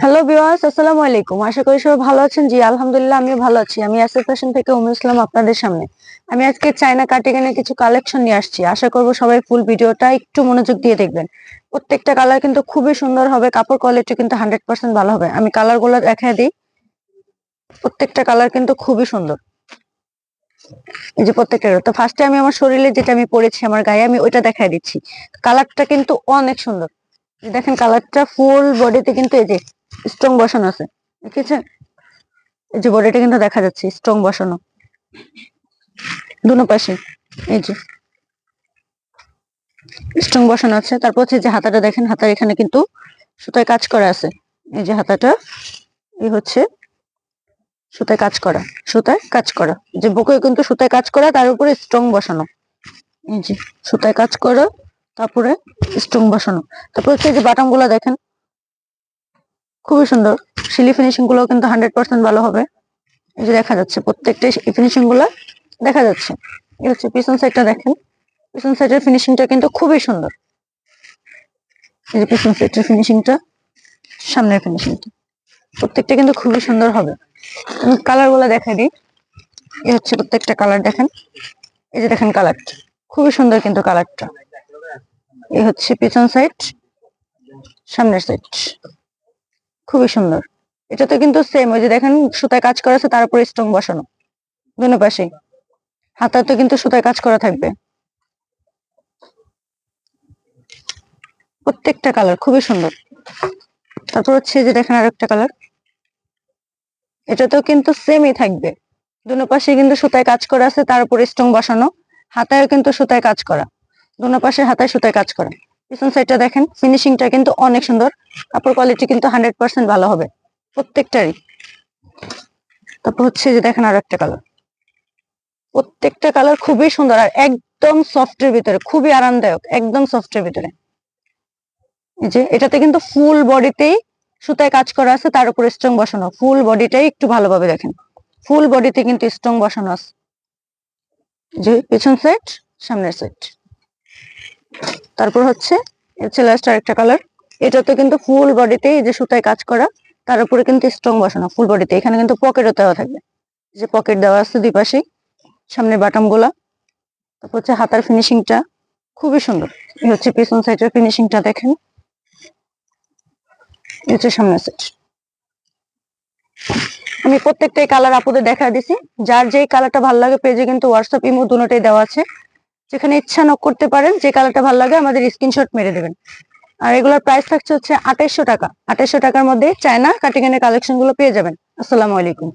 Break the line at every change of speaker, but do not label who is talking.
Hello বিওয়াস আসসালামু আলাইকুম। আশা করি সবাই ভালো আছেন। জি, আলহামদুলিল্লাহ, আমিও ভালো আছি। আমি ফ্যাশন থেকে উমু ইসলাম আপনাদের সামনে। আমি আজকে চায়না কাটিগানের কিছু কালেকশন নিয়ে আসছি। আশা করব সবাই ফুল ভিডিওটা একটু মনোযোগ দিয়ে দেখবেন। প্রত্যেকটা কালার কিন্তু খুবই সুন্দর হবে। কাপড় কোয়ালিটি কিন্তু হান্ড্রেড পার্সেন্ট ভালো হবে। আমি কালারগুলো দেখা দিই। প্রত্যেকটা কালার কিন্তু খুবই সুন্দর। এই যে প্রত্যেকটা তো ফার্স্টে আমি আমার শরীরে যেটা আমি পরেছি, আমার গায়ে, আমি ওইটা দেখাই দিচ্ছি। কালারটা কিন্তু অনেক সুন্দর। দেখেন কালারটা ফুল বডিতে কিন্তু এই যে স্ট্রং বসানো আছে। দেখেছেন? এই যে বডিটা কিন্তু দেখা যাচ্ছে স্ট্রং বসানো। দুনো পাশে, এই যে। স্ট্রং বসানো আছে। তারপর হচ্ছে যে হাতাটা দেখেন, হাতার এখানে কিন্তু সুতায় কাজ করা আছে। এই যে হাতাটা, এই হচ্ছে সুতায় কাজ করা, সুতায় কাজ করা। যে বুকে কিন্তু সুতায় কাজ করা, তার উপরে স্ট্রং বসানো। এই যে সুতায় কাজ করা তারপরে স্ট্রং বসানো। তারপর হচ্ছে যে বাটামগুলা দেখেন, খুবই সুন্দর। সিলি ফিনিশিংগুলো কিন্তু হান্ড্রেড পার্সেন্ট ভালো হবে। এই যে দেখা যাচ্ছে, প্রত্যেকটা ফিনিশিংগুলা দেখা যাচ্ছে। এই হচ্ছে পিছন সাইডটা দেখেন। পিছন সাইডের ফিনিশিংটা কিন্তু খুবই সুন্দর। এই যে পিছন সাইডের ফিনিশিংটা সামনের ফিনিশিংটা প্রত্যেকটা কিন্তু খুবই সুন্দর হবে। কালারগুলা দেখাই দিই। এই হচ্ছে প্রত্যেকটা কালার দেখেন। এই যে দেখেন কালারটা খুবই সুন্দর কিন্তু কালারটা এই হচ্ছে পিছন সাইড সামনের সাইড খুবই সুন্দর। এটাতে কিন্তু সেম ওই যে দেখেন সুতায় কাজ করা আছে, তার উপরে স্ট্রং বসানো। দুনো পাশে হাতাতে কিন্তু সুতায় কাজ করা থাকবে। প্রত্যেকটা কালার খুবই সুন্দর। তারপর হচ্ছে যে দেখেন আরেকটা কালার এটাতেও কিন্তু সেমই থাকবে। দুনো পাশে কিন্তু সুতায় কাজ করা আছে, তার উপরে স্ট্রং বসানো। হাতায় কিন্তু সুতায় কাজ করা। দুনো পাশে হাতায় সুতায় কাজ করা। পিছন সাইডটা দেখেন ফিনিশিংটা কিন্তু অনেক সুন্দর। কাপড় কোয়ালিটি কিন্তু হান্ড্রেড পার্সেন্ট ভালো হবে, প্রত্যেকটারই। তারপর হচ্ছে যে দেখেন আর একটা কালার প্রত্যেকটা কালার খুবই সুন্দর আর একদম সফটের ভিতরে, খুবই আরামদায়ক, একদম সফটের ভিতরে। এই যে, এটাতে কিন্তু ফুল বডিতেই সুতায় কাজ করা আছে, তার উপরে স্ট্রং বসানো। ফুল বডিটাই একটু ভালোভাবে দেখেন। ফুল বডিতে কিন্তু স্ট্রং বসানো আছে। যে, পেছন সাইড সামনের সাইড তারপর হচ্ছে হচ্ছে লাস্ট আরেকটা কালার এটাতে কিন্তু ফুল বডিতে এই যে সুতায় কাজ করা, তার উপরে কিন্তু স্ট্রং বসানো ফুল বডিতে এখানে কিন্তু পকেটও দেওয়া থাকবে। যে পকেট দেওয়া আছে দুই পাশেই, সামনের বাটামগুলা। তারপর হচ্ছে হাতার ফিনিশিংটা খুবই সুন্দর। এই হচ্ছে পিছন সাইডের ফিনিশিংটা দেখেন। হচ্ছে সামনের সাইড আমি প্রত্যেকটাই কালার আপুদের দেখা দিছি। যার যেই কালারটা ভালো লাগে পেজে কিন্তু হোয়াটসঅ্যাপ ইমো দুটোটাই দেওয়া আছে। যেখানে ইচ্ছা নক করতে পারেন, যে কালারটা ভালো লাগে আমাদের স্ক্রিনশট মেরে দেবেন। আর এগুলোর প্রাইস থাকছে হচ্ছে আঠাইশশো টাকা। আঠাইশশো টাকার মধ্যে চায়না কাটিং এর কালেকশনগুলো পেয়ে যাবেন। আসসালামু আলাইকুম।